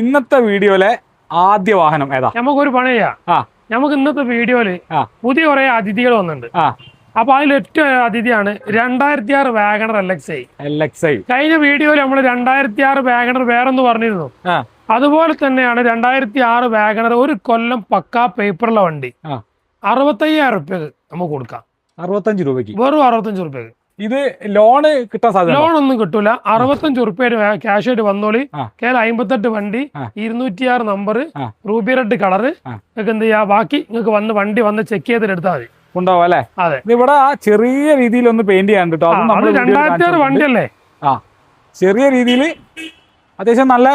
ഇന്നത്തെ വീഡിയോയിലെ ആദ്യ വാഹനം ഏതാ? നമുക്കൊരു പണി ചെയ്യാം നമുക്ക് ഇന്നത്തെ വീഡിയോയിൽ പുതിയ കുറെ അതിഥികൾ വന്നിട്ടുണ്ട്. അപ്പൊ അതിൽ ഏറ്റവും അതിഥിയാണ് രണ്ടായിരത്തി ആറ് WagonR L X I. L X I. കഴിഞ്ഞ വീഡിയോയിൽ നമ്മൾ രണ്ടായിരത്തി ആറ് വാഗണർ വേറൊന്ന് പറഞ്ഞിരുന്നു. അതുപോലെ തന്നെയാണ് രണ്ടായിരത്തി ആറ് വാഗണർ ഒരു കൊല്ലം പക്കാ പേപ്പറുള്ള വണ്ടി. അറുപത്തയ്യായിരം റുപ്യക്ക് നമുക്ക് കൊടുക്കാം. അറുപത്തഞ്ച് രൂപയ്ക്ക്. വെറും അറുപത്തഞ്ച് റുപ്യക്ക്. ഇത് ലോണ് കിട്ടാൻ സാധ്യത ലോൺ ഒന്നും കിട്ടൂല. അറുപത്തഞ്ച് റുപ്യ ക്യാഷ് ആയിട്ട് വന്നോളി. കേരള അമ്പത്തെട്ട് വണ്ടി ആ. ഇരുന്നൂറ്റിയാറ് നമ്പർ റൂബി റെഡ് കളറ്. നിങ്ങൾക്ക് എന്ത് ചെയ്യാ? ബാക്കി നിങ്ങൾക്ക് വന്ന് വണ്ടി വന്ന് ചെക്ക് ചെയ്തിട്ട് എടുത്താൽ മതി. ഉണ്ടാവും അല്ലേ? അതെ. ഇവിടെ ആ ചെറിയ രീതിയിൽ ഒന്ന് പെയിന്റ് ചെയ്യാൻ കേട്ടോ അത് രണ്ടായിരത്തി ആറ് വണ്ടിയല്ലേ? ആ. ചെറിയ രീതിയിൽ അത്യാവശ്യം നല്ല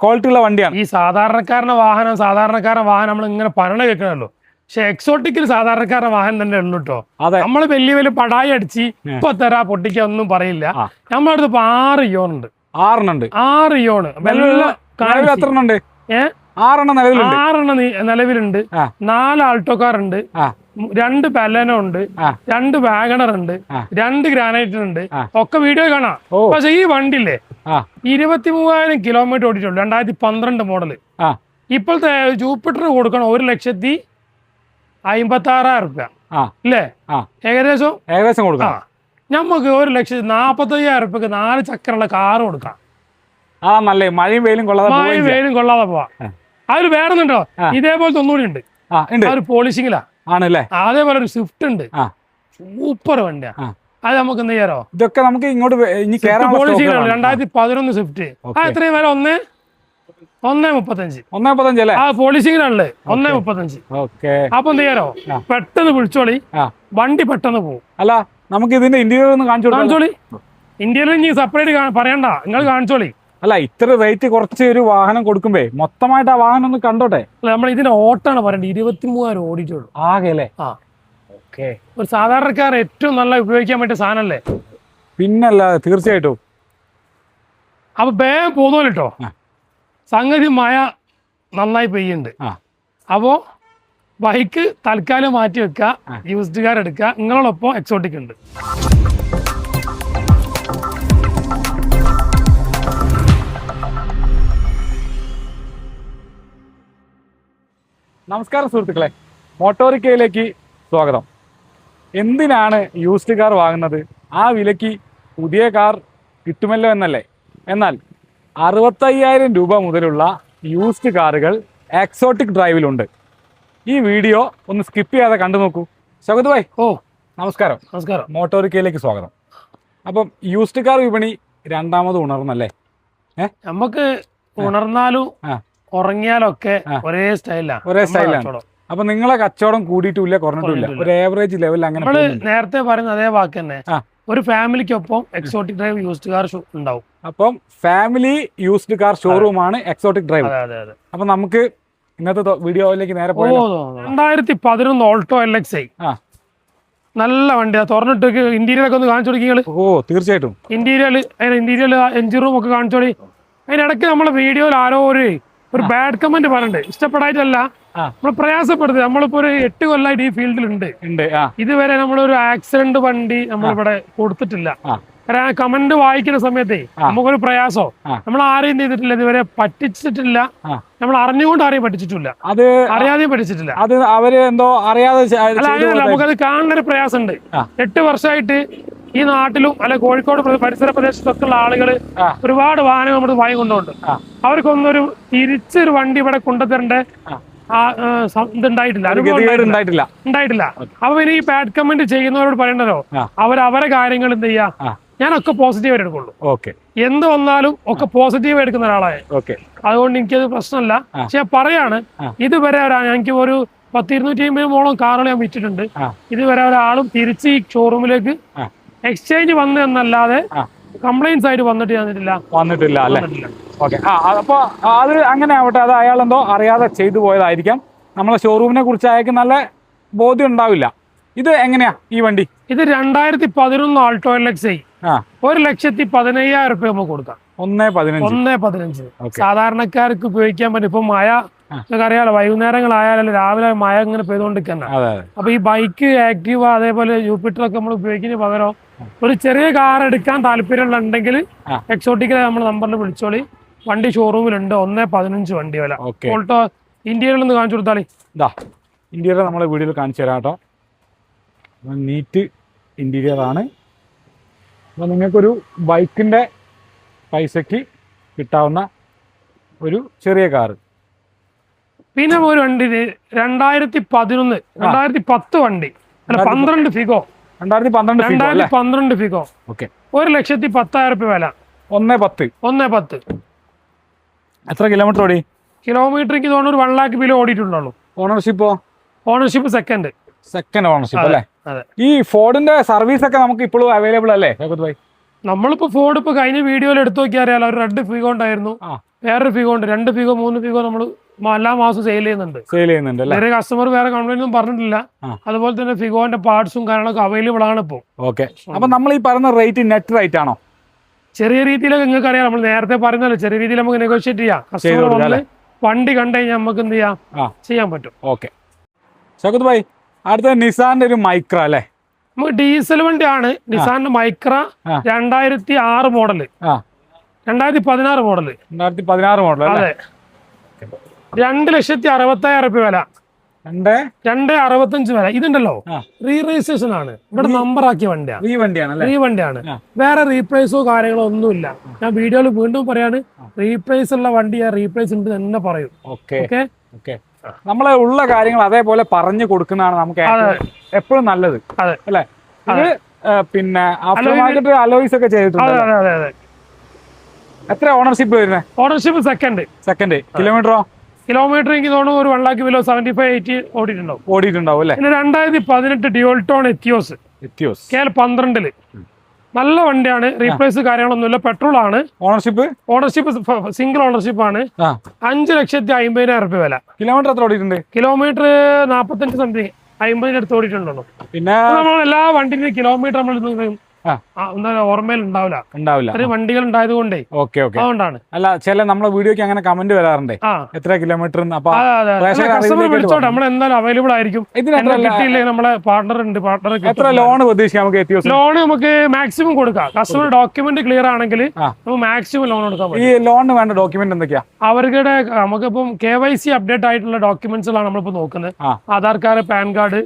ക്വാളിറ്റി ഉള്ള വണ്ടിയാണ്. ഈ സാധാരണക്കാരന്റെ വാഹനം സാധാരണക്കാരൻ വാഹനം നമ്മൾ ഇങ്ങനെ പറഞ്ഞ കേൾക്കണല്ലോ. പക്ഷെ എക്സോട്ടിക്കിൽ സാധാരണക്കാരുടെ വാഹനം തന്നെ ഉള്ളു കേട്ടോ നമ്മൾ നമ്മൾ വലിയ വലിയ പടായി അടിച്ച് ഇപ്പൊ തരാ പൊട്ടിക്ക ഒന്നും പറയില്ല. നമ്മളെ നമ്മുടെ അടുത്ത് ഇപ്പൊ ആറ് ഇയോൺ ഉണ്ട്. ആറെണ്ണുണ്ട്. ആറ് ഇയോണ് എത്രണ്ണുണ്ട്? ആറെണ്ണം നിലവിലുണ്ട്. ആറെണ്ണം ആൾട്ടോ നിലവിലുണ്ട്. നാല് ആൾട്ടോക്കാർ ഉണ്ട് രണ്ട് പെലനോ ഉണ്ട്. രണ്ട് വാഗണർ ഉണ്ട്. രണ്ട് ഗ്രാനൈറ്റ് ഉണ്ട് ഒക്കെ വീഡിയോ കാണാം. പക്ഷെ ഈ വണ്ടിയില്ലേ ഇരുപത്തി മൂവായിരം കിലോമീറ്റർ ഓടിയിട്ടുള്ളൂ. രണ്ടായിരത്തി പന്ത്രണ്ട് മോഡൽ. ഇപ്പോഴത്തെ ജൂപ്പിറ്റർ കൊടുക്കണം ഒരു ലക്ഷത്തി അമ്പത്തി ആറായിരം റുപ്യ ആ. ഏകദേശം? ഏകദേശം കൊടുക്കാം നമുക്ക് ഒരു ലക്ഷത്തി നാപ്പത്തയ്യായിരം റുപ്യക്ക് നാല് ചക്രമുള്ള കാറ് കൊടുക്കാം ആ നല്ല മഴയും വെയിലും കൊള്ളാതെ മഴയും. വെയിലും കൊള്ളാതെ പോവാ. അതിൽ വേണമെന്നുണ്ടോ. ഇതേപോലത്തെ ഒന്നുകൂടി ഉണ്ട്. ഒരു പോളിഷിങ്ങിലാ. ആണല്ലേ? അതേപോലെ ഒരു സ്വിഫ്റ്റ് ഉണ്ട്. സൂപ്പർ വണ്ടിയാ. അത് നമുക്ക് എന്ത് ചെയ്യാറോ ഇതൊക്കെ നമുക്ക് ഇങ്ങോട്ട് പോളിഷിങ്ങിലാണ് രണ്ടായിരത്തി പതിനൊന്ന് സ്വിഫ്റ്റ്. ആ. എത്രയും വില? ഒന്ന്? ഒന്നേ മുപ്പത്തഞ്ച്. ഒന്നേ മുപ്പത്തഞ്ച് അല്ലേ? ആ പോളിഷിങ്ങിലാണല്ലേ ഒന്നേ മുപ്പത്തഞ്ച്. ഓക്കെ. അപ്പൊ എന്ത് ചെയ്യാറോ പെട്ടെന്ന് വിളിച്ചോളി. വണ്ടി പെട്ടെന്ന് പോകും അല്ല നമുക്ക് ഇതിന്റെ ഇന്റീരിയർ ഒന്ന് കാണിച്ചു കാണിച്ചോളി. ഇന്ത്യയിൽ ഇനി സെപ്പറേറ്റ് പറയണ്ട. നിങ്ങൾ കാണിച്ചോളി. അല്ല ഇത്ര റേറ്റ് കുറച്ച് ഒരു വാഹനം കൊടുക്കുമ്പേ മൊത്തമായിട്ട് ആ വാഹനം ഒന്ന് കണ്ടോട്ടെ? അല്ല, നമ്മൾ ഇതിന്റെ ഓട്ടാണ് പറയണ്ടത്. ഇരുപത്തി മൂവായിരം ഓടിയിട്ടുള്ളൂ. ആകെ അല്ലേ? ആ. ഓക്കെ. ഒരു സാധാരണക്കാർ ഏറ്റവും നല്ല ഉപയോഗിക്കാൻ പറ്റിയ സാധനമല്ലേ? പിന്നല്ല തീർച്ചയായിട്ടും. അപ്പൊ വേഗം പോകുന്നല്ലോ കേട്ടോ ആ. സംഗതി മഴ നന്നായി പെയ്യുന്നുണ്ട്. അപ്പോ ബൈക്ക് തൽക്കാലം മാറ്റി വെക്കുക യൂസ്ഡ് കാർ എടുക്കുക നിങ്ങളോടൊപ്പം എക്സോട്ടിക് ഉണ്ട്. നമസ്കാരം സുഹൃത്തുക്കളെ മോട്ടോറിക്കയിലേക്ക് സ്വാഗതം. എന്തിനാണ് യൂസ്ഡ് കാർ വാങ്ങുന്നത്? ആ വിലയ്ക്ക് പുതിയ കാർ കിട്ടുമല്ലോ എന്നല്ലേ? എന്നാൽ അറുപത്തയ്യായിരം രൂപ മുതലുള്ള യൂസ്ഡ് കാറുകൾ എക്സോട്ടിക് ഡ്രൈവിലുണ്ട് ഈ വീഡിയോ ഒന്ന് സ്കിപ്പ് ചെയ്യാതെ കണ്ടു നോക്കൂ. സ്വാഗത് ഭായ്. ഓ. നമസ്കാരം. നമസ്കാരം. മോട്ടോറിക്കയിലേക്ക് സ്വാഗതം. അപ്പം യൂസ്ഡ് കാർ വിപണി രണ്ടാമത് ഉണർന്നല്ലേ? ഏഹ് നമുക്ക് ഉണർന്നാലും ആ. ഉറങ്ങിയാലും ഒക്കെ ഒരേ സ്റ്റൈലാണ് ഒരേ സ്റ്റൈലാണ് അപ്പൊ നിങ്ങളെ കച്ചവടം കൂടിയിട്ടില്ല കുറഞ്ഞിട്ടില്ല. ഒരു ഏവറേജ് ലെവലിൽ അങ്ങനെ. നേരത്തെ പറയുന്ന അതേ വാക്ക് തന്നെ. ഒരു ഫാമിലിക്കൊപ്പം എക്സോട്ടിക് ഡ്രൈവ് യൂസ്ഡ് കാർ ഉണ്ടാവും. അപ്പം ഫാമിലി യൂസ്ഡ് കാർ ഷോറൂം ആണ് എക്സോട്ടിക് ഡ്രൈവ് അതെ അതെ അതെ. അപ്പൊ നമുക്ക് ഇന്നത്തെ വീഡിയോയിലേക്ക് നേരെ രണ്ടായിരത്തി പതിനൊന്ന് ഓൾട്ടോ എൽ എക്സ് ഐ. ആ. നല്ല വണ്ടിയാ. തുറന്നിട്ട് ഇന്റീരിയർ ഒക്കെ ഒന്ന് കാണിച്ചു കൊടുക്കുക ഓ തീർച്ചയായിട്ടും. ഇന്റീരിയൽ അതിന്റെ ഇന്റീരിയൽ എഞ്ചിൻ റൂം ഒക്കെ കാണിച്ചോളി അതിനിടയ്ക്ക് നമ്മളെ വീഡിയോയിൽ ആരോ ഒരു ഒരു ബാഡ് കമന്റ് പറഞ്ഞിട്ടുണ്ട് ഇഷ്ടപ്പെടായിട്ടല്ല. നമ്മൾ നമ്മൾ പ്രയാസപ്പെടുന്നത്. നമ്മളിപ്പോ ഒരു എട്ട് കൊല്ലമായിട്ട് ഈ ഫീൽഡിൽ ഉണ്ട്. ഇതുവരെ നമ്മളൊരു ആക്സിഡന്റ് വണ്ടി നമ്മളിവിടെ കൊടുത്തിട്ടില്ല. കമന്റ് വായിക്കുന്ന സമയത്തേ നമുക്കൊരു പ്രയാസോ? നമ്മൾ ആരെയും ചെയ്തിട്ടില്ല ഇതുവരെ പറ്റിച്ചിട്ടില്ല നമ്മൾ അറിഞ്ഞുകൊണ്ട് ആരെയും പഠിച്ചിട്ടില്ല. അത് അറിയാതെയും പഠിച്ചിട്ടില്ല. അത് അവർ എന്തോ അറിയാതെ. നമുക്കത് കാണുന്നൊരു പ്രയാസമുണ്ട്. എട്ട് വർഷമായിട്ട് ഈ നാട്ടിലും അല്ലെ കോഴിക്കോട് പ്ര- പരിസര പ്രദേശത്തൊക്കെ ഉള്ള ആളുകൾ ഒരുപാട് വാഹനം നമ്മുടെ വായി കൊണ്ടുണ്ട്. അവർക്കൊന്നൊരു തിരിച്ചൊരു വണ്ടി ഇവിടെ കൊണ്ടുതരേണ്ട ഇതുണ്ടായിട്ടില്ല. ഉണ്ടായിട്ടില്ല. ഉണ്ടായിട്ടില്ല. അപ്പൊ ഇനി ഈ പാഡ് കമന്റ് ചെയ്യുന്നവരോട് പറയണ്ടല്ലോ. അവർ അവരെ കാര്യങ്ങൾ എന്ത് ചെയ്യാ? ഞാനൊക്കെ പോസിറ്റീവ് എടുക്കുള്ളൂ. ഓക്കെ എന്ത് വന്നാലും ഒക്കെ പോസിറ്റീവ് എടുക്കുന്ന ഒരാളായി ഓക്കെ അതുകൊണ്ട് എനിക്കത് പ്രശ്നമല്ല. പക്ഷെ പറയാണ് ഇതുവരെ ഒരാ- എനിക്ക് ഒരു പത്ത് ഇരുന്നൂറ്റി അമ്പത് മോളം കാറുകൾ ഞാൻ വിറ്റിട്ടുണ്ട്. ഇതുവരെ ഒരാളും തിരിച്ച് ഈ ഷോറൂമിലേക്ക് എക്സ്ചേഞ്ച് വന്നു എന്നല്ലാതെ കംപ്ലൈൻസ് ആയിട്ട് വന്നിട്ട് തന്നിട്ടില്ല വന്നിട്ടില്ല അല്ലേ. ഓക്കെ ആ അപ്പൊ അത് അങ്ങനെ ആവട്ടെ. അത് അയാൾ എന്തോ അറിയാതെ ചെയ്തു പോയതായിരിക്കാം. നമ്മളെ ഷോറൂമിനെ കുറിച്ച് അയാൾക്ക് നല്ല ബോധ്യം ഉണ്ടാവില്ല. ഇത് എങ്ങനെയാ ഈ വണ്ടി? ഇത് രണ്ടായിരത്തി പതിനൊന്ന് ആൾട്ടോ എൽ എക്സ് ഐ ഒരു ലക്ഷത്തി പതിനയ്യായിരം റുപ്യ നമുക്ക് കൊടുക്കാം. ഒന്ന് പതിനഞ്ച്. ഒന്നേ പതിനഞ്ച്. Okay. സാധാരണക്കാർക്ക് ഉപയോഗിക്കാൻ പറ്റും. ഇപ്പൊ മഴ അറിയാലോ വൈകുന്നേരങ്ങളായാലും രാവിലെ മഴ ഇങ്ങനെ പെയ്തുകൊണ്ടിരിക്കുന്ന അപ്പൊ ഈ ബൈക്ക് ആക്റ്റീവ അതേപോലെ ജൂപ്പിറ്റർ ഒക്കെ നമ്മൾ ഉപയോഗിക്കുന്നതിന് പകരം ഒരു ചെറിയ കാർ എടുക്കാൻ താല്പര്യമുണ്ടെങ്കിൽ. എക്സോട്ടിക്കൽ നമ്മൾ നമ്പറിൽ വിളിച്ചോളി. വണ്ടി ഷോറൂമിലുണ്ട്. ഒന്നേ പതിനഞ്ച് വണ്ടി വില. ഓക്കെ. ഓൾട്ടോ ഇന്ത്യയിൽ ഒന്ന് കാണിച്ചു കൊടുത്താലേ ഇതാ ഇന്റീരിയർ നമ്മളെ വീഡിയോയിൽ കാണിച്ചു തരാം കേട്ടോ. നീറ്റ് ഇന്റീരിയർ ആണ് അപ്പോൾ നിങ്ങൾക്കൊരു ബൈക്കിന്റെ പൈസയ്ക്ക് കിട്ടാവുന്ന ഒരു ചെറിയ കാറ്. പിന്നെ ഒരു വണ്ടി രണ്ടായിരത്തി പതിനൊന്ന് രണ്ടായിരത്തി പത്ത് വണ്ടി. അല്ല പന്ത്രണ്ട് ഫിഗോ. രണ്ടായിരത്തി പന്ത്രണ്ട് രണ്ടായിരത്തി പന്ത്രണ്ട് ഫിഗോ. ഓക്കെ. ഒരു ലക്ഷത്തി പത്തായിരം രൂപ വില. ഒന്ന് പത്ത്. ഒന്നേ പത്ത്. എത്ര കിലോമീറ്റർ ഓടി? കിലോമീറ്ററിക്ക് തോന്നുന്നു ഒരു വൺ ലാക്ക് ബിലോ ഓടിയിട്ടുള്ളൂ. ഓണർഷിപ്പോ? ഓണർഷിപ്പ് സെക്കൻഡ് സെക്കൻഡ് ഓണർഷിപ്പ് അല്ലേ? ഈ ഫോർഡിന്റെ സർവീസ് ഒക്കെ നമുക്ക് ഇപ്പോഴും അവൈലബിൾ അല്ലേ? ഭായി നമ്മളിപ്പോ ഫോർഡ് ഇപ്പൊ കഴിഞ്ഞ വീഡിയോയിൽ എടുത്തു നോക്കിയാൽ അറിയാലോ ഒരു രണ്ട് ഫിഗോ ഉണ്ടായിരുന്നു. വേറൊരു ഫിഗോ ഉണ്ട്. രണ്ട് ഫിഗോ മൂന്ന് ഫിഗോ നമ്മൾ എല്ലാ മാസവും സെയിൽ ചെയ്യുന്നുണ്ട്. സെയിൽ ചെയ്യുന്നുണ്ട് അല്ലേ? വേറെ കസ്റ്റമർ വേറെ കംപ്ലൈന്റ് ഒന്നും പറഞ്ഞിട്ടില്ല. അതുപോലെ തന്നെ ഫിഗോന്റെ പാർട്സും കാര്യങ്ങളൊക്കെ അവൈലബിൾ ആണ് ഇപ്പോൾ ഓക്കെ അപ്പൊ നമ്മൾ ഈ പറഞ്ഞ റേറ്റ് നെറ്റ് റേറ്റ് ആണോ? ചെറിയ രീതിയിലൊക്കെ നിങ്ങൾക്ക് അറിയാം നമ്മൾ നേരത്തെ പറയുന്നല്ലോ ചെറിയ രീതിയിൽ നമുക്ക് നെഗോഷിയേറ്റ് ചെയ്യാം. കസ്റ്റമർ വണ്ടി കണ്ടു കഴിഞ്ഞാൽ നമുക്ക് എന്ത് ചെയ്യാം? ചെയ്യാൻ പറ്റും. ഓക്കെ ശകുത് ഭായ് അടുത്ത നിസാന്റെ ഒരു മൈക്ര അല്ലേ? നമുക്ക് ഡീസൽ വണ്ടിയാണ്. നിസാന്റെ മൈക്ര. രണ്ടായിരത്തി ആറ് മോഡൽ. രണ്ടായിരത്തി പതിനാറ് മോഡൽ. രണ്ടായിരത്തി പതിനാറ് മോഡൽ അതെ. രണ്ട് ലക്ഷത്തി അറുപത്തായിരം റുപ്യ വില. രണ്ട്? രണ്ട് അറുപത്തഞ്ച് വില. ഇതുണ്ടല്ലോ. റീ രജിസ്ട്രേഷൻ ആണ്. ഇവിടെ നമ്പർ ആക്കിയ വണ്ടിയാണ് ഈ വണ്ടിയാണ് റീ വണ്ടിയാണ്. വേറെ റീപ്ലേസോ കാര്യങ്ങളോ ഒന്നുമില്ല. ഞാൻ വീഡിയോയിൽ വീണ്ടും പറയാണ് റീപ്ലേസ് ഉള്ള വണ്ടി ഞാൻ റീപ്ലേസ് ഉണ്ട് തന്നെ പറയും. ഓക്കെ? ഓക്കെ. നമ്മളെ ഉള്ള കാര്യങ്ങൾ അതേപോലെ പറഞ്ഞു കൊടുക്കുന്നതാണ് നമുക്ക് എപ്പോഴും നല്ലത്. അല്ലെ? ഇത് പിന്നെ ആഫ്റ്റർ മാർക്കറ്റ് അലോയ്സ് ഒക്കെ ചെയ്തിട്ടുണ്ട് അതെ അതെ അതെ അതെ. എത്ര ഓണർഷിപ്പ് വരുന്നത് ഓണർഷിപ്പ് സെക്കൻഡ് സെക്കൻഡ് കിലോമീറ്ററോ കിലോമീറ്റർ എനിക്ക് തോന്നുന്നു ഒരു one lakh below seventy five eighty ഓടിയിട്ടുണ്ടാവും. ഓടിയിട്ടുണ്ടാവും അല്ലേ? പിന്നെ രണ്ടായിരത്തി പതിനെട്ട് ഡിയോൾട്ടോൺ എത്തിയോസ് എത്തിയോസ് കേരള പന്ത്രണ്ടിൽ. നല്ല വണ്ടിയാണ്. റീപ്ലേസ് കാര്യങ്ങളൊന്നുമില്ല. പെട്രോൾ ആണ് ഓണർഷിപ്പ് ഓണർഷിപ്പ് സിംഗിൾ ഓണർഷിപ്പ് ആണ്. അഞ്ചു ലക്ഷത്തി അമ്പതിനായിരം റുപ്യ വില. കിലോമീറ്റർ എത്ര ഓടിയിട്ടുണ്ട്? കിലോമീറ്റർ നാപ്പത്തഞ്ച് സംതിങ് അമ്പതിനടുത്ത് ഓടിയിട്ടുണ്ടോ പിന്നെ നമ്മൾ എല്ലാ വണ്ടിന്റെ കിലോമീറ്റർ നമ്മൾ. എന്താ ഓർമ്മയിൽ ഉണ്ടാവില്ല. ഉണ്ടാവില്ല. ഇത്രയും വണ്ടികൾ ഉണ്ടായത് കൊണ്ടേ ഓക്കെ ഓക്കെ. അതുകൊണ്ടാണ്. അല്ല ചില നമ്മളെ വീഡിയോക്ക് അങ്ങനെ കമന്റ് വരാറുണ്ടേ. എത്ര കിലോമീറ്റർ വിളിച്ചോട്ടെ. നമ്മൾ എന്തായാലും അവൈലബിൾ ആയിരിക്കും. എന്നെ നമ്മളെ പാർട്ണർ ഉണ്ട് പാർട്ണർ എത്ര ലോൺ പ്രതീക്ഷിക്കാം നമുക്ക് ലോൺ നമുക്ക് മാക്സിമം കൊടുക്കാം. കസ്റ്റമർ ഡോക്യുമെന്റ് ക്ലിയർ ആണെങ്കിൽ. നമുക്ക് മാക്സിമം ലോൺ കൊടുക്കാൻ പറ്റും. ഈ ലോണിന് വേണ്ട ഡോക്യുമെന്റ് എന്തൊക്കെയാ? അവരുടെ നമുക്കിപ്പം കെ വൈ സി അപ്ഡേറ്റ് ആയിട്ടുള്ള ഡോക്യുമെന്റ്സുകളാണ് നമ്മളിപ്പോ നോക്കുന്നത്. Aadhaar card PAN card.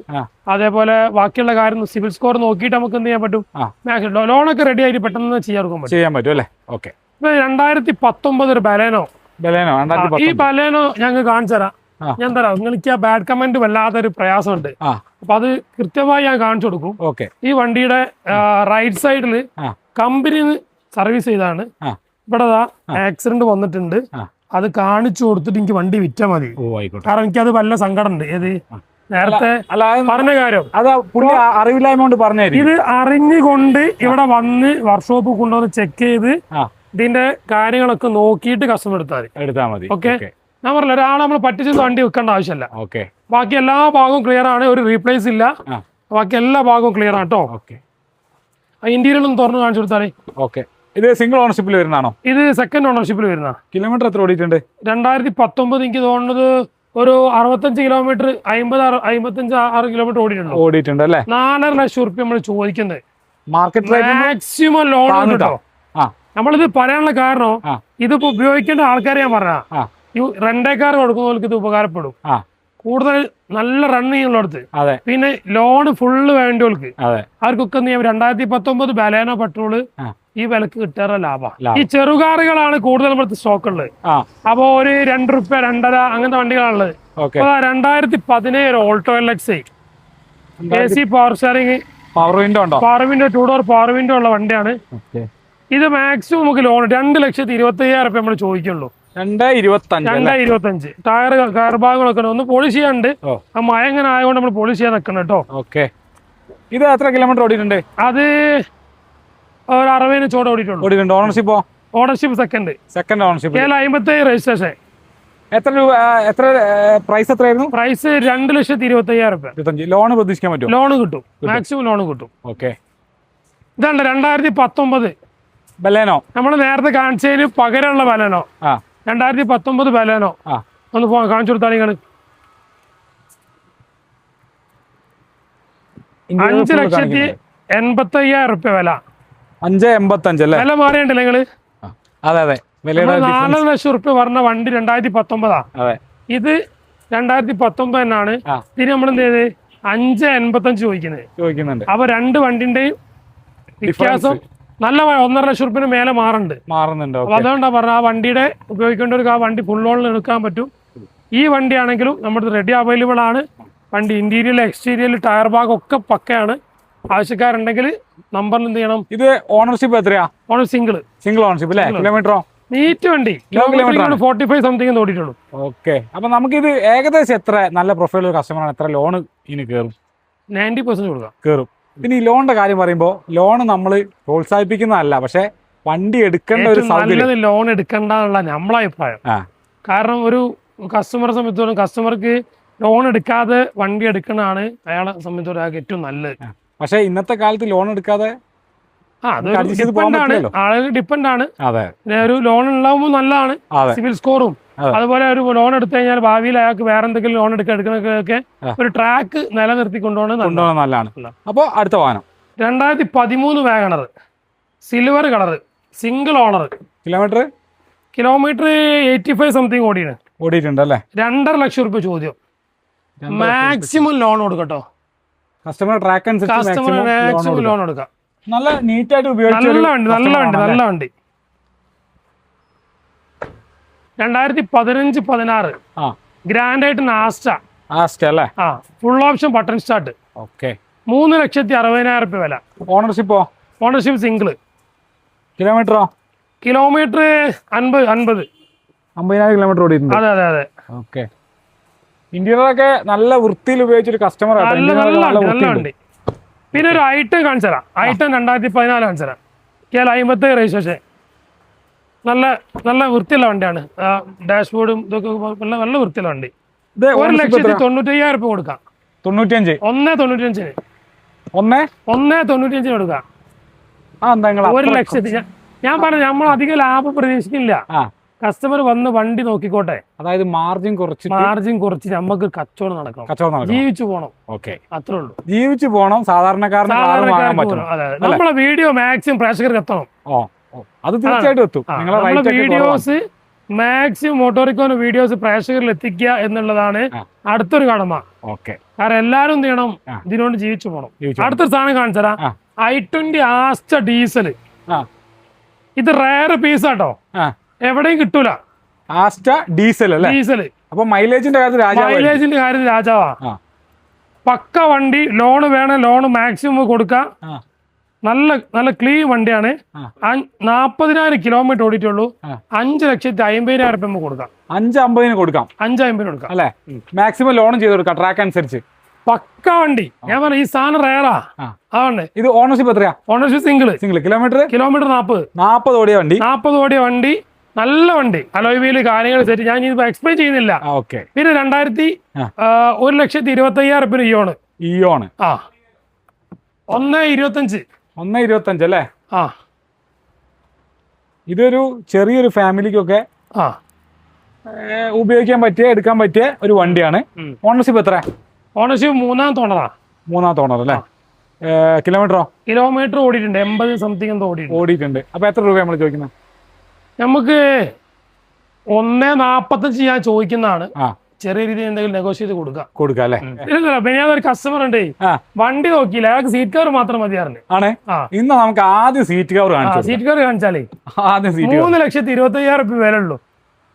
അതേപോലെ ബാക്കിയുള്ള കാര്യം സിവിൽ സ്കോർ നോക്കിയിട്ട് നമുക്ക് എന്ത് ചെയ്യാൻ പറ്റും? മാക്സിമം ലോണൊക്കെ റെഡി ആയിട്ട് പെട്ടെന്ന് ചെയ്യാൻ പറ്റും. ചെയ്യാൻ പറ്റും അല്ലേ? ഓക്കെ ഇപ്പൊ രണ്ടായിരത്തി പത്തൊമ്പത് ഒരു ബലേനോ. ബലേനോ? ഈ ബലേനോ ഞങ്ങൾ കാണിച്ചു തരാം. ഞാൻ തരാം. നിങ്ങൾക്ക് ആ ബാഡ് കമന്റ് വല്ലാത്തൊരു പ്രയാസമുണ്ട്. ആ. അപ്പൊ അത് കൃത്യമായി ഞാൻ കാണിച്ചു കൊടുക്കും. ഓക്കെ ഈ വണ്ടിയുടെ റൈറ്റ് സൈഡിൽ കമ്പനി സർവീസ് ചെയ്താണ്. ഇവിടെ ആക്സിഡന്റ് വന്നിട്ടുണ്ട്. അത് കാണിച്ചു കൊടുത്തിട്ട് എനിക്ക് വണ്ടി വിറ്റാ മതി. കാരണം എനിക്കത് വല്ല സങ്കടം ഉണ്ട് ഏത് നേരത്തെ പറഞ്ഞ കാര്യം. അതാ പുള്ളി അറിവില്ലായ്മ കൊണ്ട് പറഞ്ഞു ഇത് അറിഞ്ഞുകൊണ്ട് ഇവിടെ വന്ന് വർക്ക്ഷോപ്പ് കൊണ്ടുവന്ന് ചെക്ക് ചെയ്ത് ഇതിന്റെ കാര്യങ്ങളൊക്കെ നോക്കിയിട്ട് കസ്റ്റമർ എടുത്താൽ മതി. എടുത്താൽ മതി. ഓക്കെ. ഞാൻ പറഞ്ഞില്ല ഒരാളെ നമ്മൾ പറ്റിച്ച് വണ്ടി വെക്കേണ്ട ആവശ്യമില്ല. ഓക്കെ ബാക്കി എല്ലാ ഭാഗവും ക്ലിയർ ആണ് ഒരു റീപ്ലേസ് ഇല്ല. ബാക്കി എല്ലാ ഭാഗവും ക്ലിയർ ആണ് കേട്ടോ. ഓക്കെ ഇന്റീരിയർ ഒന്ന് തുറന്ന് കാണിച്ചു കൊടുത്താലേ. ഓക്കെ ഇത് സിംഗിൾ ഓണർഷിപ്പിൽ വരുന്നതാണോ? ഇത് സെക്കൻഡ് ഓണർഷിപ്പിൽ വരുന്ന കിലോമീറ്റർ എത്ര ഓടിയിട്ടുണ്ട്? രണ്ടായിരത്തി പത്തൊമ്പത് എനിക്ക് തോന്നുന്നത് ഒരു അറുപത്തഞ്ച് കിലോമീറ്റർ അമ്പത് അമ്പത്തഞ്ച് ആറ് കിലോമീറ്റർ ഓടിയിട്ടുണ്ട്. ഓടിയിട്ടുണ്ട് അല്ലേ? നാലര ലക്ഷം റുപ്യ നമ്മൾ ചോദിക്കുന്നത് മാർക്കറ്റ് മാക്സിമം ലോൺ? കേട്ടോ. നമ്മളിത് പറയാനുള്ള കാരണം ഇത് ഇതിപ്പോ ഉപയോഗിക്കേണ്ട ആൾക്കാരെ ഞാൻ പറഞ്ഞ ഈ റെന്റേക്കാർ കൊടുക്കുന്നവർക്ക് ഇത് ഉപകാരപ്പെടും. കൂടുതൽ നല്ല റൺ ചെയ്യുന്നിടത്ത് പിന്നെ ലോൺ ഫുള്ള് വേണ്ടവർക്ക് അവർക്കൊക്കെ ചെയ്യാം? രണ്ടായിരത്തി പത്തൊമ്പത് ബലേനോ പെട്രോൾ. ഈ വിലക്ക് കിട്ടാറ ലാഭം. ലാഭം. ഈ ചെറുകാറുകളാണ് കൂടുതൽ ഇവിടുത്തെ സ്റ്റോക്ക് ഉള്ളത്. അപ്പൊ ഒരു രണ്ട് റുപ്യ രണ്ടര അങ്ങനത്തെ വണ്ടികളാണ് ഉള്ളത് അപ്പൊ രണ്ടായിരത്തി പതിനേഴ് Alto L X A C power steering power window ഉണ്ടോ? Power window two door power window ഉള്ള വണ്ടിയാണ്. ഇത് മാക്സിമം നമുക്ക് ലോൺ രണ്ട് ലക്ഷത്തി ഇരുപത്തി അയ്യായിരം റുപ്യ നമ്മൾ ചോദിക്കുള്ളൂ. രണ്ട് ഇരുപത്തഞ്ച് രണ്ട് ഇരുപത്തഞ്ച്. ടയർ കയർ ഭാഗങ്ങളൊക്കെ ഒന്ന് പോളിഷ് ചെയ്യാണ്ട് ആ മഴ ഇങ്ങനെ ആയതുകൊണ്ട് നമ്മൾ പോളിഷ് ചെയ്യാൻ നിൽക്കണം കേട്ടോ. ഓക്കെ. ഇത് എത്ര കിലോമീറ്റർ ഓടിയിട്ടുണ്ട്? അത് ഒരു അറുപതിന് ചോട് ഓടിയിട്ടുള്ളൂ ഓടിയിട്ടുണ്ട് ഓണർഷിപ്പോ ownership second second ownership Kerala അമ്പത്തേഴ് രജിസ്ട്രേഷൻ എത്ര രൂപ എത്ര പ്രൈസ് എത്രയായിരുന്നു? പ്രൈസ് രണ്ട് ലക്ഷത്തി ഇരുപത്തി അയ്യായിരം റുപ്യ ലോൺ പ്രതീക്ഷിക്കാൻ പറ്റുമോ? ലോൺ കിട്ടും. മാക്സിമം ലോൺ കിട്ടും. ഓക്കെ ഇതാണ്ട് രണ്ടായിരത്തി പത്തൊമ്പത്. ബലേനോ? നമ്മൾ നേരത്തെ കാണിച്ചതിന് പകരമുള്ള ബലേനോ. രണ്ടായിരത്തി പത്തൊമ്പത് ബലേനോ. ഒന്ന് പോ- കാണിച്ചു കൊടുത്താൽ നിങ്ങൾ അഞ്ച് ലക്ഷത്തി എൺപത്തി അയ്യായിരം റുപ്യ വില. അഞ്ച് എൺപത്തഞ്ച് അല്ലേ? വില മാറിയുണ്ട് നിങ്ങൾ? അതെ അതെ. നാലര ലക്ഷം റുപ്യ പറഞ്ഞ വണ്ടി രണ്ടായിരത്തി പത്തൊമ്പതാ അതെ. ഇത് രണ്ടായിരത്തി പത്തൊമ്പത് തന്നെയാണ്. ഇതിന് നമ്മൾ എന്ത് ചെയ്ത് അഞ്ച് എൺപത്തഞ്ച് ചോദിക്കുന്നത്. ചോദിക്കുന്നുണ്ട്. അപ്പൊ രണ്ട് വണ്ടിന്റെയും വ്യത്യാസം നല്ല ഒന്നര ലക്ഷം റുപ്യന് മേലെ മാറുന്നുണ്ട്. മാറുന്നുണ്ട് അപ്പൊ അതുകൊണ്ടാ പറഞ്ഞ ആ വണ്ടിയുടെ ഉപയോഗിക്കേണ്ടവർക്ക് ആ വണ്ടി ഫുൾ ഓണിൽ എടുക്കാൻ പറ്റും. ഈ വണ്ടിയാണെങ്കിലും നമ്മുടെ റെഡി അവൈലബിൾ ആണ്. വണ്ടി ഇന്റീരിയൽ എക്സ്റ്റീരിയൽ ടയർ ഭാഗം ഒക്കെ പക്കയാണ്. ആവശ്യക്കാരുണ്ടെങ്കിൽ നമ്പറിൽ എന്ത് ചെയ്യണം? ഇത് ഓണർഷിപ്പ് എത്രയാ? ഓണർ സിംഗിൾ സിംഗിൾ ഓണർഷിപ്പ് അല്ലേ കിലോമീറ്ററോ നീറ്റ് വണ്ടി. കിലോമീറ്റർ ഫോർട്ടി ഫൈവ് സംതിങ് ഓടിയിട്ടുള്ളൂ. ഓക്കെ അപ്പൊ നമുക്ക് ഇത് ഏകദേശം എത്ര നല്ല പ്രൊഫൈൽ കസ്റ്റമർ ആണ്? എത്ര ലോൺ ഇനി കയറും നയന്റി പെർസെന്റ് കൊടുക്കാം. കയറും പിന്നെ ഈ ലോണിന്റെ കാര്യം പറയുമ്പോൾ ലോൺ നമ്മൾ പ്രോത്സാഹിപ്പിക്കുന്നതല്ല. പക്ഷെ വണ്ടി എടുക്കേണ്ട ഒരു സാധ്യത നല്ലത് ലോൺ എടുക്കണ്ടെന്നുള്ള നമ്മളെ അഭിപ്രായം. കാരണം ഒരു കസ്റ്റമറെ സംബന്ധിച്ചോളം കസ്റ്റമർക്ക് ലോൺ എടുക്കാതെ വണ്ടി എടുക്കണതാണ് അയാളെ സംബന്ധിച്ചോളം ഏറ്റവും നല്ലത്. പക്ഷെ ഇന്നത്തെ കാലത്ത് ലോൺ എടുക്കാതെ ആളുകൾ ഡിപ്പെൻഡ് ആണ്. അതെ. ഒരു ലോൺ ഉണ്ടാവുമ്പോൾ നല്ലതാണ്. സിവിൽ സ്കോറും അതുപോലെ ഒരു ലോൺ എടുത്തു കഴിഞ്ഞാൽ ഭാവിയിൽ അയാൾക്ക് വേറെ എന്തെങ്കിലും ലോൺ എടുക്കുക എടുക്കുന്നതൊക്കെ ഒരു ട്രാക്ക് നിലനിർത്തി കൊണ്ടുപോകണം നല്ലതാണ്. അപ്പോൾ അടുത്ത വാഹനം. രണ്ടായിരത്തി പതിമൂന്ന് WagonR silver colour single owner kilometre kilometre eighty five something ഓടിയാണ് ഓടിയിട്ടുണ്ട് അല്ലേ? രണ്ടര ലക്ഷം റുപ്യ ചോദ്യം. മാക്സിമം ലോൺ കൊടുക്കട്ടോ. കസ്റ്റമർ ട്രാക്ക് അനുസരിച്ച് ലോൺ എടുക്കാം. നല്ല നീറ്റായിട്ട് ഉപയോഗിച്ച നല്ല വണ്ടി നല്ല വണ്ടി നല്ല വണ്ടി. രണ്ടായിരത്തി പതിനഞ്ച് പതിനാറ്. ഗ്രാൻഡ് ആയിട്ട് ആസ്റ്റ ആസ്റ്റ അല്ലേ? ആ full option button start okay. മൂന്ന് ലക്ഷത്തി അറുപതിനായിരം റുപ്യ വില. ഓണർഷിപ്പോ ഓണർഷിപ്പ് സിംഗിൾ കിലോമീറ്ററോ കിലോമീറ്റർ അൻപത് അൻപത്. അമ്പതിനായിരം കിലോമീറ്റർ ഓടിയിട്ടുണ്ട്. അതെ അതെ അതെ. ഓക്കെ. ഇന്റീരിയറൊക്കെ നല്ല വൃത്തിയിൽ ഉപയോഗിച്ചൊരു കസ്റ്റമർ നല്ല നല്ല നല്ല വണ്ടി പിന്നെ ഒരു ഐറ്റം കാണിച്ചു തരാം. ഐറ്റം രണ്ടായിരത്തി പതിനാല് കാണിച്ചു തരാം. കേരള അമ്പത്തി രജിസ്ട്രേഷൻ നല്ല നല്ല വൃത്തിയുള്ള വണ്ടിയാണ്. ഡാഷ്ബോർഡും ഇതൊക്കെ നല്ല നല്ല വൃത്തിയുള്ള വണ്ടി. ഒരു ലക്ഷത്തി തൊണ്ണൂറ്റി തൊണ്ണൂറ്റയ്യായിരം രൂപ കൊടുക്കാം. തൊണ്ണൂറ്റിയഞ്ച്? ഒന്നേ തൊണ്ണൂറ്റിയഞ്ചിന്. ഒന്നേ? ഒന്നേ തൊണ്ണൂറ്റിയഞ്ചിന് കൊടുക്കാം. ഒരു ലക്ഷത്തി. ഞാൻ- പറഞ്ഞു നമ്മൾ അധികം ലാഭം പ്രതീക്ഷിക്കില്ല കസ്റ്റമർ വന്ന് വണ്ടി നോക്കിക്കോട്ടെ. അതായത് മാർജിൻ കുറച്ച് മാർജിൻ കുറച്ച് നമുക്ക് കച്ചവടം നടക്കണം. കച്ചവടം നടക്കണം. ജീവിച്ചു പോകണം ഓക്കെ അത്രേ ഉള്ളൂ. ജീവിച്ചു പോണം. സാധാരണക്കാരന്. നമ്മളെ വീഡിയോ മാക്സിമം പ്രേക്ഷകർക്ക് എത്തണം. ഓ അത് തീർച്ചയായിട്ടും എത്തും. നിങ്ങളെ. വീഡിയോസ് മാക്സിമം മോട്ടോറിക്കോന്റെ വീഡിയോസ് പ്രേക്ഷകരിൽ എത്തിക്കുക എന്നുള്ളതാണ് അടുത്തൊരു കടമ. ഓക്കെ കാരണം എല്ലാരും എന്ത് ചെയ്യണം. ഇതിനോട് ജീവിച്ചു പോകണം അടുത്തൊരു സാധനം കാണിച്ചതാ ഐ ട്വന്റി ആസ്റ്റ ഡീസൽ ഇത് റയർ പീസാട്ടോ ആ. എവിടെയും കിട്ടൂല. ആസ്റ്റ ഡീസൽ അല്ലേ? ഡീസൽ. അപ്പൊ മൈലേജിന്റെ കാര്യത്തിൽ മൈലേജിന്റെ കാര്യത്തിൽ രാജാവാ. പക്ക വണ്ടി ലോൺ വേണ ലോൺ മാക്സിമം കൊടുക്കാം. നല്ല നല്ല ക്ലീൻ വണ്ടിയാണ്. നാപ്പതിനായിരം കിലോമീറ്റർ ഓടിയിട്ടുള്ളൂ. അഞ്ചു ലക്ഷത്തി അമ്പതിനായിരം രൂപ കൊടുക്കാം. അഞ്ച് അമ്പതിന് കൊടുക്കാം. അഞ്ച് അമ്പതിന് കൊടുക്കാം. അല്ലെ? മാക്സിമം ലോൺ ചെയ്ത് കൊടുക്കാം ട്രാക്ക് അനുസരിച്ച്. പക്ക വണ്ടി. ഞാൻ പറഞ്ഞു ഈ സാധനം ആ. അതാണ് ഇത് ഓണർഷിപ്പ് എത്രയാ? Ownership single single kilometre kilometre നാപ്പത്. നാപ്പത് ഓടിയ വണ്ടി. നാപ്പത് ഓടിയ വണ്ടി. നല്ല വണ്ടി. അലോയിൽ കാര്യങ്ങൾ സെറ്റ് ഞാൻ ഇത് എക്സ്പ്ലെയിൻ ചെയ്യുന്നില്ല. ഓക്കെ പിന്നെ രണ്ടായിരത്തി ഒരു ലക്ഷത്തി ഇരുപത്തി അയ്യായിരം രൂപ ഇയോണ് ഇയോണ് ആ. ഒന്ന് ഇരുപത്തഞ്ച്. ഒന്ന് ഇരുപത്തഞ്ച് അല്ലേ? ആ. ഇതൊരു ചെറിയൊരു ഫാമിലിക്കൊക്കെ ആ. ഉപയോഗിക്കാൻ പറ്റിയ എടുക്കാൻ പറ്റിയ ഒരു വണ്ടിയാണ്. ഓണർഷിപ്പ് എത്ര ഓണർഷിപ്പ് മൂന്നാം തോണറാ മൂന്നാം തോണർ അല്ലേ? കിലോമീറ്ററോ കിലോമീറ്റർ ഓടിയിട്ടുണ്ട്. എൺപത് സംതിങ് എന്തോ ഓടിയിട്ടുണ്ട്. ഓടിയിട്ടുണ്ട്. അപ്പൊ എത്ര രൂപ നമ്മൾ ചോദിക്കുന്നത് നമുക്ക് ഒന്നേ നാപ്പത്തഞ്ച് ഞാൻ ചോദിക്കുന്നതാണ്. ചെറിയ രീതിയിൽ എന്തെങ്കിലും നെഗോഷിയേറ്റ് കൊടുക്കാം. കൊടുക്കാം അല്ലേ? പിന്നെ ഒരു കസ്റ്റമർ ഉണ്ട്. വണ്ടി നോക്കിയില്ല അയാൾക്ക് സീറ്റ് കവർ മാത്രം മതിയാറുണ്ട് ആണേ? ഇന്ന് നമുക്ക് ആദ്യം സീറ്റ് കവർ കാണിച്ചാൽ കാണിച്ചു സീറ്റ് കവർ കാണിച്ചാലേ. ആദ്യം മൂന്ന് ലക്ഷത്തി ഇരുപത്തി അയ്യായിരം രൂപ വില ഉള്ളൂ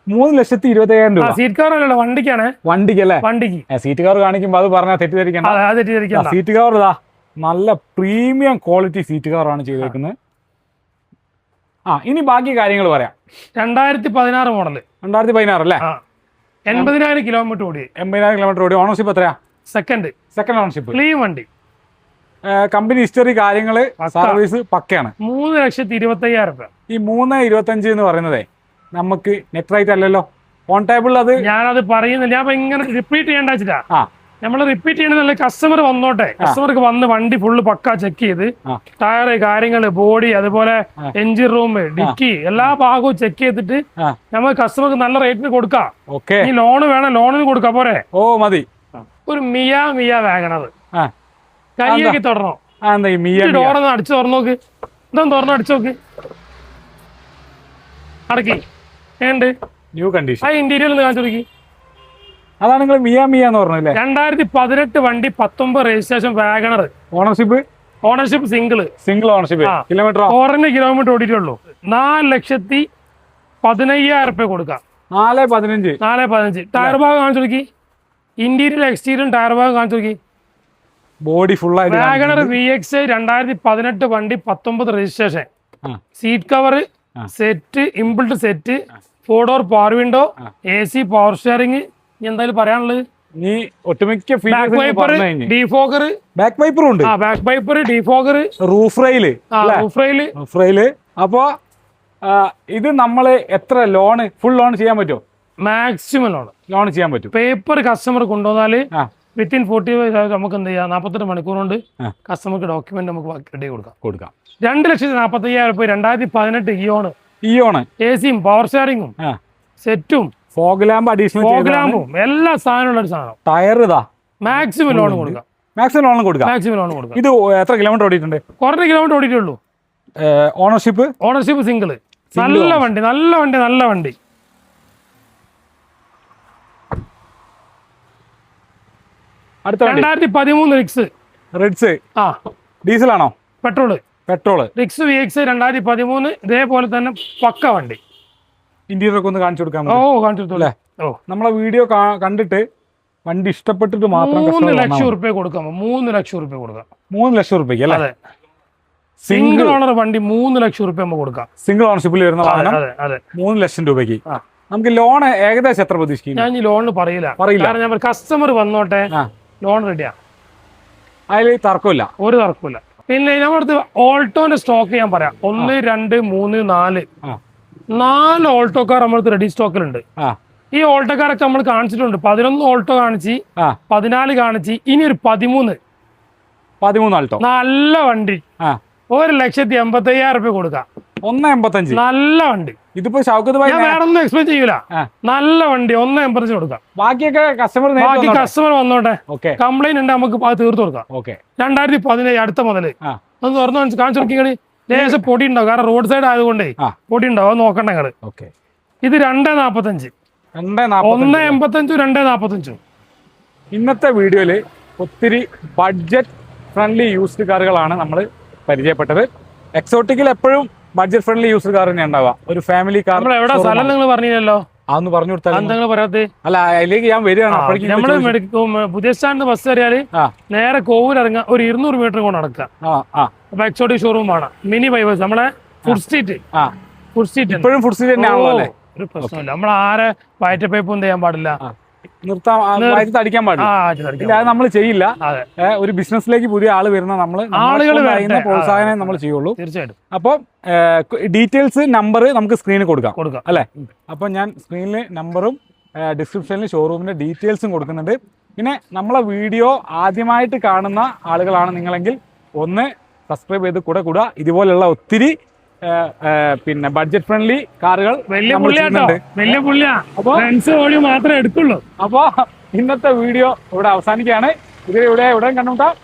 മൂന്ന് ലക്ഷത്തി ഇരുപത്തി അയ്യായിരം ആ രൂപ സീറ്റ് കവർ അല്ലല്ലോ വണ്ടിക്കാണ്. വണ്ടിക്ക് അല്ലേ? വണ്ടിക്ക്. സീറ്റ് കവർ കാണിക്കുമ്പോൾ അത് പറഞ്ഞാൽ തെറ്റിദ്ധരിക്കണ്ട. തെറ്റിദ്ധരിക്കാം സീറ്റ് കവർ ഇതാ നല്ല പ്രീമിയം ക്വാളിറ്റി സീറ്റ് കവറാണ് ചെയ്തേക്കുന്നത്. ആ ഇനി ബാക്കി കാര്യങ്ങൾ പറയാം. രണ്ടായിരത്തി പതിനാറ് മോഡൽ രണ്ടായിരത്തി പതിനാറ് അല്ലേ എൺപതിനായിരം കിലോമീറ്റർ ഓടി. എൺപതിനായിരം കിലോമീറ്റർ ഓടി. ഓണർഷിപ്പ് എത്രയാ? സെക്കൻഡ് സെക്കൻഡ് ഓണർഷിപ്പ് ക്ലീൻ വണ്ടി. കമ്പനി ഹിസ്റ്ററി കാര്യങ്ങൾ സർവീസ് പക്കയാണ്. മൂന്ന് ലക്ഷത്തി ഇരുപത്തി അയ്യായിരം രൂപ. ഈ മൂന്ന് ഇരുപത്തഞ്ച് എന്ന് പറയുന്നതേ നമുക്ക് നെറ്റ് റൈറ്റ് അല്ലല്ലോ? ഓൺ ടേബിൾ അത് ഞാനത് പറയുന്നില്ല. ഞാൻ ഇങ്ങനെ റിപ്പീറ്റ് ചെയ്യേണ്ട വെച്ചിട്ടാ. ആ. നമ്മൾ റിപ്പീറ്റ് ചെയ്യണമെന്നല്ല കസ്റ്റമർ വന്നോട്ടെ. കസ്റ്റമർക്ക് വന്ന് വണ്ടി ഫുള്ള് പക്ക ചെക്ക് ചെയ്ത് ടയർ ടയറ് കാര്യങ്ങൾ ബോഡി അതുപോലെ എഞ്ചിൻ റൂം ഡിക്കി എല്ലാ ഭാഗവും ചെക്ക് ചെയ്തിട്ട് നമ്മൾ കസ്റ്റമർക്ക് നല്ല റേറ്റിന് കൊടുക്കാം. ഓക്കെ. ഈ ലോണ് വേണം ലോണിന് കൊടുക്കാം പോരെ. ഓ മതി. ഒരു മിയ മിയ വാഗണത് ആ. കൈയൊക്കെ മിയ. ഡോറൊന്ന് അടിച്ചു തുറന്നു നോക്ക് ഇതൊന്ന് തുറന്നു അടിച്ചു നോക്ക്. അടക്കി. ഏണ്ട്? ന്യൂ കണ്ടീഷൻ ആ ഇന്റീരിയർ ഒന്ന് കാണിച്ചു കൊടുക്കി. അതാണ് നിങ്ങൾ മിയ മിയ എന്ന് പറഞ്ഞല്ലേ രണ്ടായിരത്തി പതിനെട്ട് വണ്ടി പത്തൊമ്പത് registration WagonR. Ownership ownership single single ownership kilometre കുറഞ്ഞ കിലോമീറ്റർ ഓടിയിട്ടുള്ളൂ. നാല് ലക്ഷത്തി പതിനയ്യായിരം റുപ്യ കൊടുക്കാം. നാല് പതിനഞ്ച്. നാല് പതിനഞ്ച്. ടയർ ഭാഗം കാണിച്ചു നോക്കി. ഇന്റീരിയർ എക്സ്റ്റീരിയർ ടയർ ഭാഗം കാണിച്ചു നോക്കി. Body full WagonR V X രണ്ടായിരത്തി പതിനെട്ട് വണ്ടി പത്തൊമ്പത് registration seat cover set inbuilt set four door power window A C power steering ഇനി എന്തായാലും പറയാനുള്ളത്? നീ ഒട്ടുമിക്ക ബാക്ക് വൈപ്പർ ഡിഫോഗർ ബാക്ക് വൈപ്പറും ഉണ്ട്. ആ back wiper defogger roof rail roof rail roof rail അപ്പോ ഇത് നമ്മൾ എത്ര ലോണ് ഫുൾ ലോൺ ചെയ്യാൻ പറ്റുമോ? മാക്സിമം ലോൺ ലോൺ ചെയ്യാൻ പറ്റും. പേപ്പർ കസ്റ്റമർ കൊണ്ടുവന്നാൽ വിത്തിൻ ഫോർട്ടി ഫൈവ് നമുക്ക് എന്ത് ചെയ്യാം? നാൽപ്പത്തെട്ട് മണിക്കൂർ കൊണ്ട്. കസ്റ്റമർക്ക് ഡോക്യുമെന്റ് നമുക്ക് റെഡി കൊടുക്കാം. കൊടുക്കാം. രണ്ട് ലക്ഷത്തി നാൽപ്പത്തി അയ്യായിരം രൂപ രണ്ടായിരത്തി പതിനെട്ട് ഇയോണ് ഇയോണ് എ സിയും പവർ ഷെയറിങ്ങും സെറ്റും ഫോഗ് ലാമ്പ് അഡീഷണൽ പ്രോഗ്രാമും എല്ലാ സാധനമുള്ള ഒരു സാധനം. ടയർ ഇതാ. മാക്സിമം ലോൺ കൊടുക്കാം. മാക്സിമം ലോൺ കൊടുക്കാം. മാക്സിമം ലോൺ കൊടുക്കാം. ഇത് എത്ര കിലോമീറ്റർ ഓടിയിട്ടുണ്ട്? കുറച്ച് കിലോമീറ്റർ ഓടിയിട്ടുള്ളൂ. ഓണർഷിപ്പ് ഓണർഷിപ്പ് സിംഗിൾ നല്ല വണ്ടി നല്ല വണ്ടി നല്ല വണ്ടി. അടുത്ത രണ്ടായിരത്തി പതിമൂന്ന് റിക്സ് റെഡ്സ് ആ. ഡീസലാണോ petrol petrol Ritz V X രണ്ടായിരത്തി പതിമൂന്ന് ഇതേപോലെ തന്നെ പക്ക വണ്ടി. ഇന്റീരിയർ ഒക്കെ ഒന്ന് കാണിച്ചു കൊടുക്കാൻ ഓ കാണിച്ചിട്ടില്ലേ ഓ. നമ്മളെ വീഡിയോ കണ്ടിട്ട് വണ്ടി ഇഷ്ടപ്പെട്ടിട്ട് മാത്രം മൂന്ന് ലക്ഷം. റുപ്യ കൊടുക്കാം. മൂന്ന് ലക്ഷം റുപ്യ കൊടുക്കാം. മൂന്ന് ലക്ഷം റുപ്യക്ക് അല്ലേ? അതെ. സിംഗിൾ ഓണർ വണ്ടി മൂന്ന് ലക്ഷം റുപ്യ നമുക്ക് കൊടുക്കാം. സിംഗിൾ ഓണർഷിപ്പിൽ വരുന്ന വാഹനം അതെ അതെ. മൂന്ന് ലക്ഷം രൂപയ്ക്ക്. നമുക്ക് ലോൺ ഏകദേശം എത്ര പ്രതീക്ഷിക്കും ഞാൻ ഈ ലോണിന് പറയില്ല. പറയില്ല. കാരണം ഞാൻ കസ്റ്റമർ വന്നോട്ടെ ലോൺ റെഡിയാ അതിൽ തർക്കമില്ല. ഒരു തർക്കമില്ല പിന്നെ നമ്മുടെ അടുത്ത് ഓൾട്ടോന്റെ സ്റ്റോക്ക് ഞാൻ പറയാം. ഒന്ന് രണ്ട് മൂന്ന് നാല്. നാല് ഓൾട്ടോ കാർ നമ്മുടെ റെഡി സ്റ്റോക്കിലുണ്ട് ഈ ഓൾട്ടോ കാർ കാറൊക്കെ നമ്മൾ കാണിച്ചിട്ടുണ്ട്. പതിനൊന്ന് ഓൾട്ടോ കാണിച്ച് പതിനാല് കാണിച്ച് ഇനി ഒരു പതിമൂന്ന്. പതിമൂന്ന് ആൾട്ടോ? നല്ല വണ്ടി. ഒരു ലക്ഷത്തി എൺപത്തി അയ്യായിരം റുപ്യ കൊടുക്കാം. ഒന്ന് എൺപത്തഞ്ച്. നല്ല വണ്ടി. ഇതിപ്പോ ഷൗക്കത്ത് ഭായി ഞാൻ വേറെ ഒന്നും എക്സ്പ്ലെയിൻ ചെയ്യൂല നല്ല വണ്ടി ഒന്ന് എൺപത്തഞ്ച് കൊടുക്കാം. ബാക്കിയൊക്കെ കസ്റ്റമർ ബാക്കി കസ്റ്റമർ വന്നോട്ടെ. കംപ്ലൈന്റ് ഉണ്ട് നമുക്ക് തീർത്ത് കൊടുക്കാം. ഓക്കെ. രണ്ടായിരത്തി പതിനേഴ് അടുത്ത മുതൽ. ഒന്ന് തുറന്നു കാണിച്ച് കാണിച്ചു നോക്കിയാണ് ലേശം പൊടി ഉണ്ടാവും കാരണം റോഡ് സൈഡ് ആയതുകൊണ്ടേ. പൊടി ഉണ്ടാവും അത് നോക്കണ്ട നിങ്ങൾ ഓക്കെ. ഇത് രണ്ടേ നാപ്പത്തഞ്ച്. ഒന്ന് എൺപത്തഞ്ചും രണ്ടേ നാപ്പത്തഞ്ചും. ഇന്നത്തെ വീഡിയോയിൽ ഒത്തിരി ബഡ്ജറ്റ് ഫ്രണ്ട്ലി യൂസ്ഡ് കാറുകളാണ് നമ്മൾ പരിചയപ്പെട്ടത്. എക്സോട്ടിക്കിൽ എപ്പോഴും ബഡ്ജറ്റ് ഫ്രണ്ട്ലി യൂസ്ഡ് കാർ തന്നെ ഉണ്ടാവുക. ഒരു ഫാമിലി കാർ എവിടെ സ്ഥലം നിങ്ങൾ പറഞ്ഞില്ലല്ലോ? അതൊന്ന് പറഞ്ഞു കൊടുത്താൽ എന്താ അല്ല അതിലേക്ക് ഞാൻ വരികയാണ്. നമ്മൾ പുതിയ സ്റ്റാൻഡ് ബസ് കയറിയാൽ നേരെ ഇറങ്ങുക ഒരു ഇരുന്നൂറ് മീറ്റർ കൊണ്ട് നടക്കുക. അപ്പൊ എക്സോട്ടിക് ഷോറൂം ആണ്. മിനി ബൈബേഴ്സ് നമ്മളെ ഫുഡ് സ്ട്രീറ്റ് ഫുഡ് സ്ട്രീറ്റ് ഇപ്പോഴും ഫുഡ് സ്ട്രീറ്റ് തന്നെയാണല്ലോ ഒരു പ്രശ്നമില്ല. നമ്മൾ ആരെ വയറ്റ പൈപ്പ് ഒന്നും ചെയ്യാൻ പാടില്ല. നിർത്താൻ ആ, അടിക്കാൻ പാടില്ല. അത് നമ്മൾ ചെയ്യില്ല. ഒരു ബിസിനസ്സിലേക്ക് പുതിയ ആൾ വരുന്ന നമ്മൾ ആളുകൾ. പ്രോത്സാഹനം നമ്മൾ ചെയ്യുള്ളൂ. തീർച്ചയായിട്ടും. അപ്പോൾ ഡീറ്റെയിൽസ് നമ്പർ നമുക്ക് സ്ക്രീനിൽ കൊടുക്കാം. കൊടുക്കാം. അല്ലേ? അപ്പോൾ ഞാൻ സ്ക്രീനിൽ നമ്പറും ഡിസ്ക്രിപ്ഷനിൽ ഷോറൂമിന്റെ ഡീറ്റെയിൽസും കൊടുക്കുന്നുണ്ട്. പിന്നെ നമ്മളെ വീഡിയോ ആദ്യമായിട്ട് കാണുന്ന ആളുകളാണ് നിങ്ങളെങ്കിൽ ഒന്ന് സബ്സ്ക്രൈബ് ചെയ്ത് കൂടെ കൂടുക. ഇതുപോലെയുള്ള ഒത്തിരി പിന്നെ ബഡ്ജറ്റ് ഫ്രണ്ട്ലി കാറുകൾ വലിയ വലിയ പുള്ളിയാ. അപ്പോ ഓടി മാത്രമേ എടുക്കുള്ളൂ. അപ്പോ ഇന്നത്തെ വീഡിയോ ഇവിടെ അവസാനിക്കുകയാണ്. ഇതിലൂടെ ഉടൻ കണ്ടുമുട്ടാം.